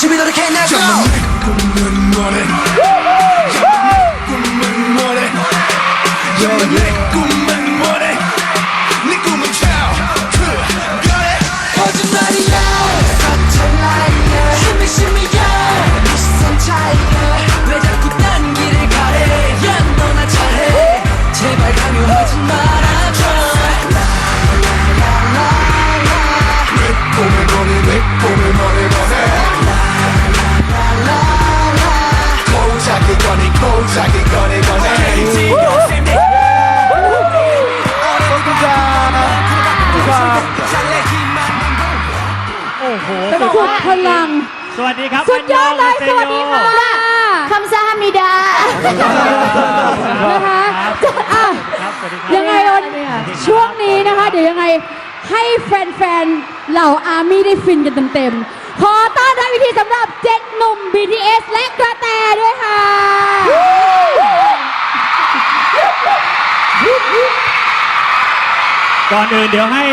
집이 노력해 now go 꿈은 뭐래 꿈은 뭐래 สุดพลัง สวัสดีครับสุดยอดเลยสวัสดีค่ะคำซาฮามิดานะคะอะครับสวัสดีครับยังไงวันช่วงนี้นะคะ เดี๋ยวยังไงให้แฟนๆ เหล่าอาร์มี่ได้ฟินกันเต็มๆ ขอต้อนรับวิธีสำหรับเจ็ดหนุ่ม ก่อนอื่นเดี๋ยวให้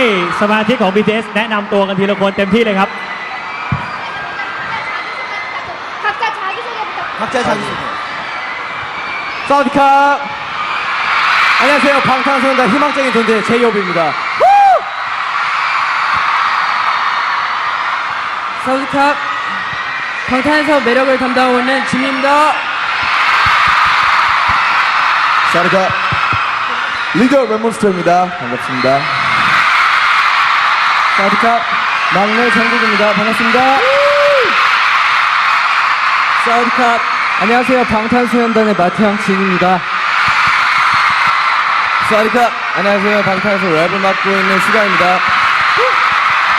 สมาชิกของ BTS แนะนำตัวกันทีละคนเต็มที่เลยครับ 각자 자기소개. 사우디캅. 안녕하세요. 방탄소년단 희망적인 존재 제이홉입니다. 사우디캅 방탄에서 매력을 담당하고 있는 진입니다. 사우디캅. 리더 랩몬스터입니다. 반갑습니다. 사우디캅. 막내 정국입니다. 반갑습니다. 사우디캅. 안녕하세요. 방탄소년단의 마태형 진입니다. 사우디캅. 안녕하세요. 방탄에서 랩을 맡고 있는 수가입니다.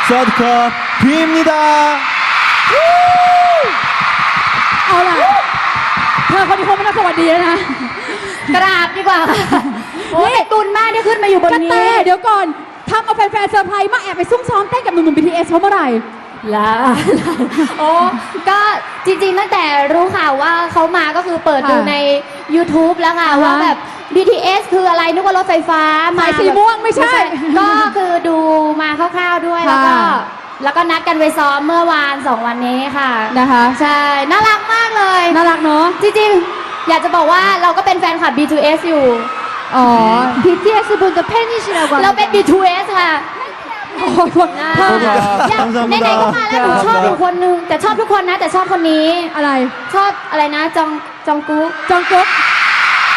사우디캅. 비입니다. เอาล่ะ เธอคนนี้คงไม่ต้องสวัสดีแล้วนะ กราบดีกว่าค่ะโอ้ยแต่ตุนมาก ที่ขึ้นมาอยู่บนกระนี้แตเดี๋ยวก่อนทำเอาแฟนๆเซอร์ไพรส์มาแอบไปซุ่มซ้อมเต้นกับหนุ่มๆ BTS เขาเมื่อไหร่ ลา โอ้ก็จริงๆตั้งแต่รู้ข่าวว่าเขามาก็คือเปิดดูค่ะใน YouTube แล้วค่ะ อ่าฮะว่าแบบ BTS คืออะไรนึกว่ารถไฟฟ้ามาสายสีม่วงไม่ใช่ก็คือดูมาคร่าวๆด้วยแล้วก็ ค่ะ แล้วก็นัดกันไปซ้อมเมื่อวานสองวันนี้ค่ะ นะคะ ใช่ น่ารักมากเลย น่ารักเนาะ จริงๆ อยากจะบอกว่าเราก็เป็นแฟนคลับ B2S อยู่ อ๋อ BTS 분들팬이시라고เราเป็น B2S ค่ะ โอ้โหเธอ อยากไหนๆก็มาแล้วหนูชอบอีกคนนึง แต่ชอบทุกคนนะ แต่ชอบคนนี้ อะไร ชอบอะไรนะ จองจองกุ๊ก จองกุ๊ก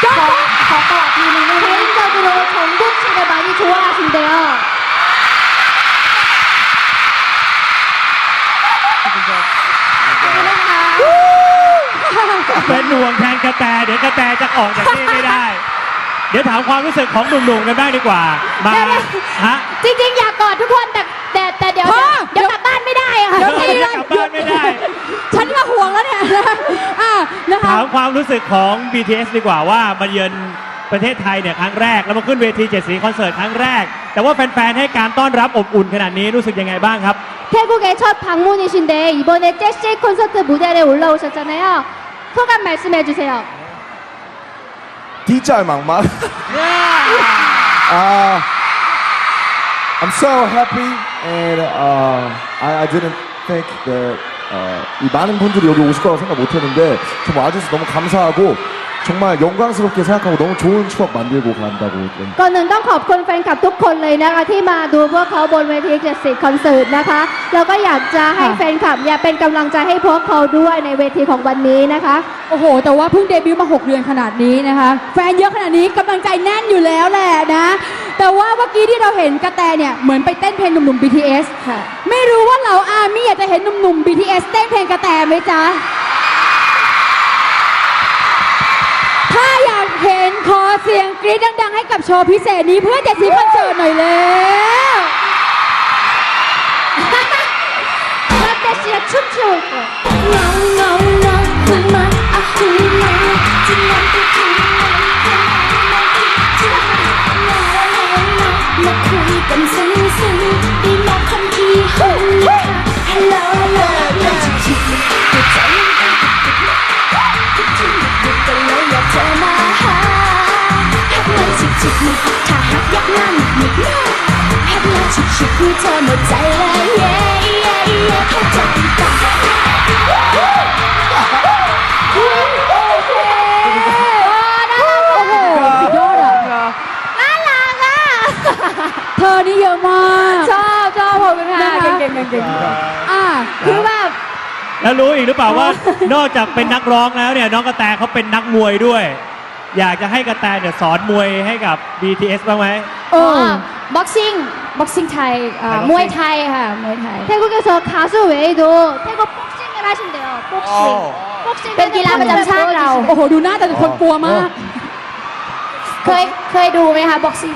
จอง ขอ กุ๊ก ขอตอบทีนึง개인적으로 정국 씨를 많이 좋아하신대요 เป็นห่วงแทนกระแต เดี๋ยวกระแตจะออกจากนี่ไม่ได้ เดี๋ยวถามความรู้สึกของหนุ่มๆกันบ้างดีกว่า มา เดี๋ยวนะ ฮะ จริงๆ อยากกอดทุกคนแต่แต่แต่เดี๋ยว พ่อ เดี๋ยวกลับบ้านไม่ได้อะค่ะ เดี๋ยวตีเลย กลับบ้านไม่ได้ ฉันก็ห่วงแล้วเนี่ยนะอ่ะนะคะ ถามความรู้สึกของ BTS ดีกว่าว่ามาเยือนประเทศไทยเนี่ยครั้งแรก แล้วมาขึ้นเวทีเจ็ดสีคอนเสิร์ตครั้งแรก แต่ว่าแฟนๆ ให้การต้อนรับอบอุ่นขนาดนี้รู้สึกยังไงบ้างครับ 태국의 첫 방문이신데 이번에 재즈 콘서트 무대에 올라오셨잖아요. 소감 말씀해 주세요. DJ 막막. uh, I'm so happy and uh, I, I didn't think that uh, 이 많은 분들이 여기 오실 거라고 생각 못 했는데 정말 와주셔서 너무 감사하고 정말 영광스럽게 생각하고 너무 좋은 추억 만들고 간다고 좀 ก่อนหนึ่งต้องขอบคุณแฟนคลับทุกคนเลยนะคะ ที่มาดูพวกเขาบนเวทีเจ็ดสิบคอนเสิร์ตนะคะ แล้วก็อยากจะให้ ค่ะ แฟนคลับอย่าเป็นกำลังใจให้พวกเขาด้วยในเวทีของวันนี้นะคะ โอ้โห แต่ว่าเพิ่งเดบิวต์มา 6 เดือนขนาดนี้นะคะ แฟนเยอะขนาดนี้กำลังใจแน่นอยู่แล้วแหละนะ แต่ว่าเมื่อกี้ที่เราเห็นกระแตเนี่ยเหมือนไปเต้นเพลงหนุ่มๆ BTS ค่ะ ไม่รู้ว่าเหล่าอาร์มี่อยากจะเห็นหนุ่มๆ BTS เต้นเพลงกระแตไหมจ๊ะ รี๊ดดังๆให้กับโชว์พิเศษนี้เพื่อเจ็ดสีคอนเสิร์ตหน่อยแล้วลาเตเชียชุบชุบงาเงงงงงคุณมาอะคุณมาที่มันไปถึงไหนแค่ไหนไม่คิดจะหาแนวแนวแนวมาคุยกันซึ้งซึ้งได้มองคนที่นี่เยอะมาก ชอบชอบผมค่ะ นะคะ เก่งๆเก่ง อ่ะ ๆคือแบบ แล้วรู้อีกหรือเปล่าว่า นอกจากเป็นนักร้องแล้วเนี่ยน้องกระแตเขาเป็นนักมวยด้วย อยากจะให้กระแตเนี่ยสอนมวยให้กับ BTS บ้างไหม เอ 어, อ บ็อกซิ่งบ็อกซิ่งไทยเอ่อ 아, มวยไทยค่ะมวยไทย 태국에서 가수 외에도 태국 복싱을 하신대요. 복싱. 복싱 เป็นกีฬาประจำชาติเรา โอ้โห ดูหน้าแต่ละคนกลัวมาก เคยเคยดูไหมคะบ็อกซิ่ง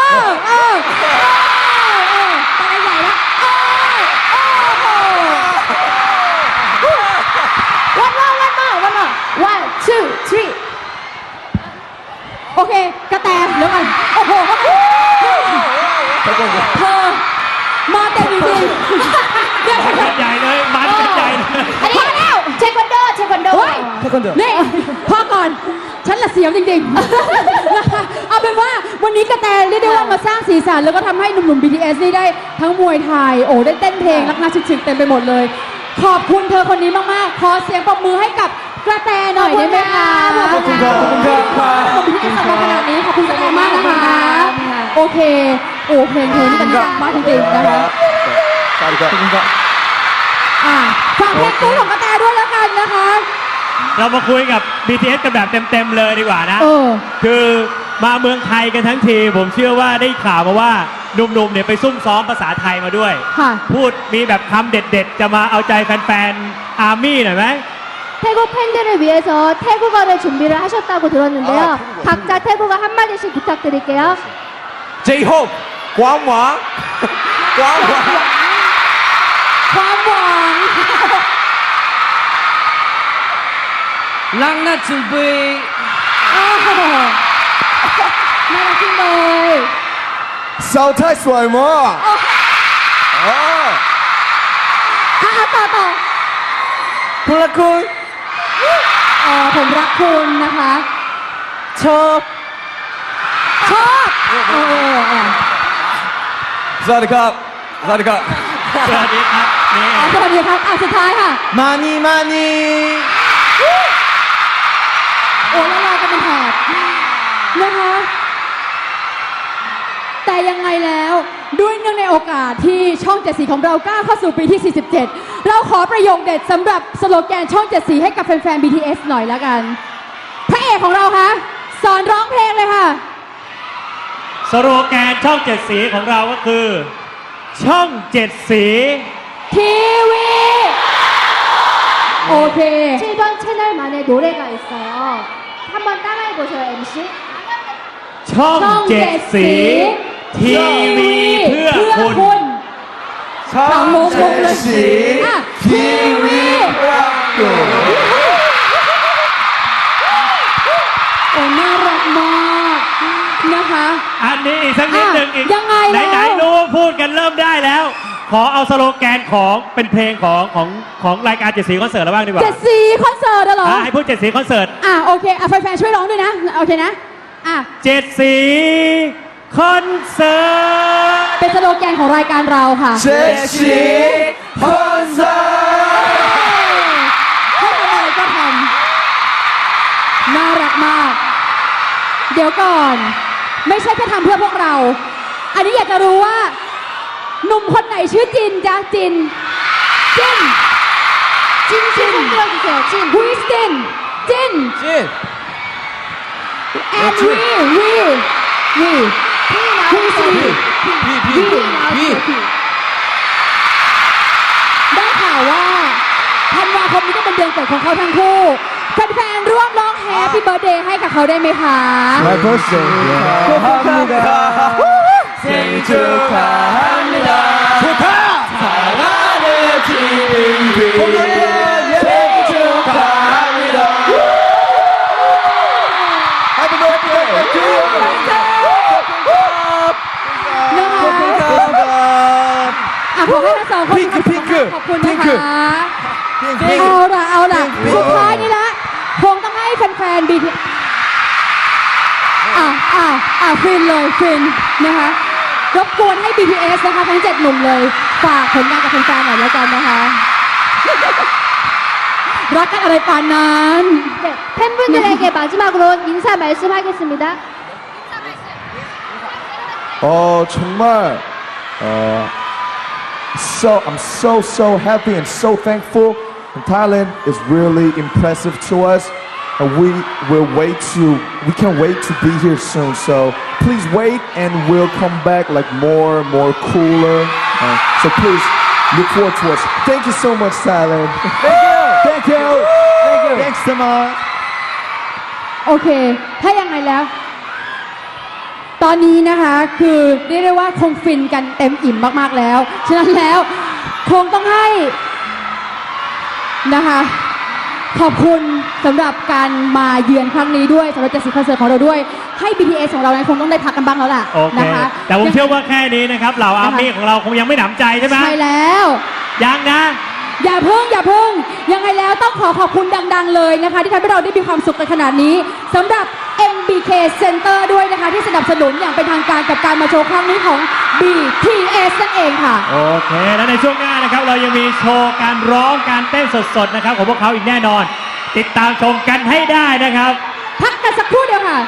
เฮ้ยนี่พอก่อน ฉันละเสียวจริงๆนะคะเอาเป็นว่าวันนี้กระแตเรียกได้ว่ามาสร้างสีสันแล้วก็ทำให้หนุ่มๆ BTS นี่ได้ทั้งมวยไทย โอ้ได้เต้นเพลงรักนาชึกๆเต็มไปหมดเลย ขอบคุณเธอคนนี้มากๆ ขอเสียงปรบมือให้กับกระแตหน่อยได้ไหมคะขอบคุณค่ะขอบคุณค่ะขอบคุณที่ส่งมาขนาดนี้ขอบคุณกระแตมากนะคะ โอเค โอ้เพลงเพลงนี่เป็นมากจริงๆนะคะอะฝากเพลงตู้ของกระแตด้วยแล้วกันนะคะ เรามาคุยกับ BTS กันแบบเต็ม ๆ เลยดีกว่านะ เออ คือมาเมืองไทยกันทั้งที ผมเชื่อว่าได้ข่าวมาว่าหนุ่มๆเนี่ยไปซุ่มซ้อมภาษาไทยมาด้วย ค่ะ พูดมีแบบคำเด็ดๆ จะมาเอาใจแฟนๆ อาร์มี่หน่อยไหม 태국 팬들을 위해서 태국어를 준비를 하셨다고 들었는데요. 각자 태국어 한 마디씩 부탁드릴게요. J-Hope ความ ลังนาจูบีโอ้โหน่ารักจังเลยเซาเธอสวยมากอ๋ออะอะต่อต่อละคุณเอ่อผมรักคุณนะคะ ชอบชอบเออเออเออสวัสดีครับสวัสดีครับ สวัสดีครับนี่อะสวัสดีครับอะสุดท้ายค่ะ มานี่มานี่ โอ้แล้วเราก็เป็นแถบนะคะ แต่ยังไงแล้วด้วยเนื่องในโอกาสที่ช่องเจ็ดสีของเราก้าวเข้าสู่ปีที่ 47 เราขอประโยคเด็ดสำหรับสโลแกนช่องเจ็ดสีให้กับแฟนๆ BTS หน่อยละกัน พระเอกของเราคะสอนร้องเพลงเลยค่ะ สโลแกนช่องเจ็ดสีของเราก็คือ ช่องเจ็ดสี ทีวี โอเค 7번 채널만의 노래가 있어요. 한번 따라해보세요, MC. ช่อง ช่อง เจ็ เจ็ ด ด สี สี ทีวีเพื่อคุณ คุณฟังมุกมุกเลย สี อ่ะทีวีโอ้น่ารักมากนะคะ อันนี้อีกสักนิดหนึ่ง อ่ะ อีก ยังไงแล้ว ไหนๆรู้ว่าพูดกันเริ่มได้แล้ว ขอเอาสโลแกนของเป็นเพลงของของของรายการเจ็ดสีคอนเสิร์ตแล้วบ้างดีกว่าเจ็ดสีคอนเสิร์ตอะเหรออะให้พูดเจ็ดสีคอนเสิร์ตอะโอเคอะแฟนๆช่วยร้องด้วยนะโอเคนะอะเจ็ดสีคอนเสิร์ตเป็นสโลแกนของรายการเราค่ะเจ็ดสีคอนเสิร์ตให้ทำอะไรก็ทำน่ารักมาก เดี๋ยวก่อน ไม่ใช่แค่ทำเพื่อพวกเรา อันนี้อยากจะรู้ว่าหนุ่มคนไหน ชื่อจินจ๊ะจิน จิน จินจิน 손 들어주세요, 진. Who is จิน จิน 진 and we we we 비 Who is 나오세요, we 비. 비 나오세요, 비. ได้ข่าวว่าธันวาคมนี้ก็เป็นเดือนเกิดของเขาทั้งคู่แฟนๆร่วมร้องแฮปปี้เบิร์ดเดย์ให้กับเขาได้ไหมคะ My birthday 축하합니다 생일 축하합니다 축하 사랑하는 지민비 생일 축하합니다 Happy birthday to you นะคะอ่ะขอให้ทั้งสองคน พิงค์พิงค์ ขอบคุณ พิ นะ งค์ คะ เอาล่ะ เอาล่ะ สุดท้ายนี้ละคงต้องให้แฟนๆบีทีอ่ะอ่ะอ่ะฟินเลยฟินนะคะ รบกวนให้ BTS นะคะทั้งเจ็ดหนุ่มเลย ข ฝากผลงานกับแฟนๆหน่อยแล้วกันนะคะ รักกันอะไรปานนั้น 네, 팬분들에게 마지막으로 인사 말씀하겠습니다. 어 정말 어 so I'm so so happy and so thankful. And Thailand is really impressive to us, and we will wait to we can't wait to be here soon. So please wait, and we'll come back like more more cooler. Uh, so please look forward to us. Thank you so much, Thailand. Thank you. Thank you. Thank you. Thanks so much. โอเค ถ้ายังไงแล้ว ตอนนี้นะคะคือเรียกได้ว่าคงฟินกันเต็มอิ่มมากๆแล้ว ฉะนั้นแล้ว คงต้องให้นะคะ ขอบคุณสำหรับการมาเยือนครั้งนี้ด้วยสำหรับเจสซี่คอนเสิร์ตของเราด้วย ให้ BTS ของเราเนี่ยคงต้องได้พักกันบ้างแล้วล่ะโอเคนะคะ แต่ผมเชื่อว่าแค่นี้นะครับเหล่าอาร์มี่ของเราคงยังไม่หนำใจใช่ไหมใช่แล้ว ยังนะ อย่าเพิ่งอย่าเพิ่งยังไงแล้วต้องขอขอบคุณดัง ๆ เลยนะคะ ที่ทำให้เราได้มีความสุขกันขนาดนี้สำหรับ MBK Center ด้วยนะคะ ที่สนับสนุนอย่างเป็นทางการกับการมาโชว์ครั้งนี้ของ BTS นั่นเองค่ะ โอเค แล้วในช่วงหน้านะครับ เรายังมีโชว์การร้องการเต้นสดๆนะครับของพวกเขาอีกแน่นอน ติดตามชมกันให้ได้นะครับ พักกันสักครู่เดียวค่ะ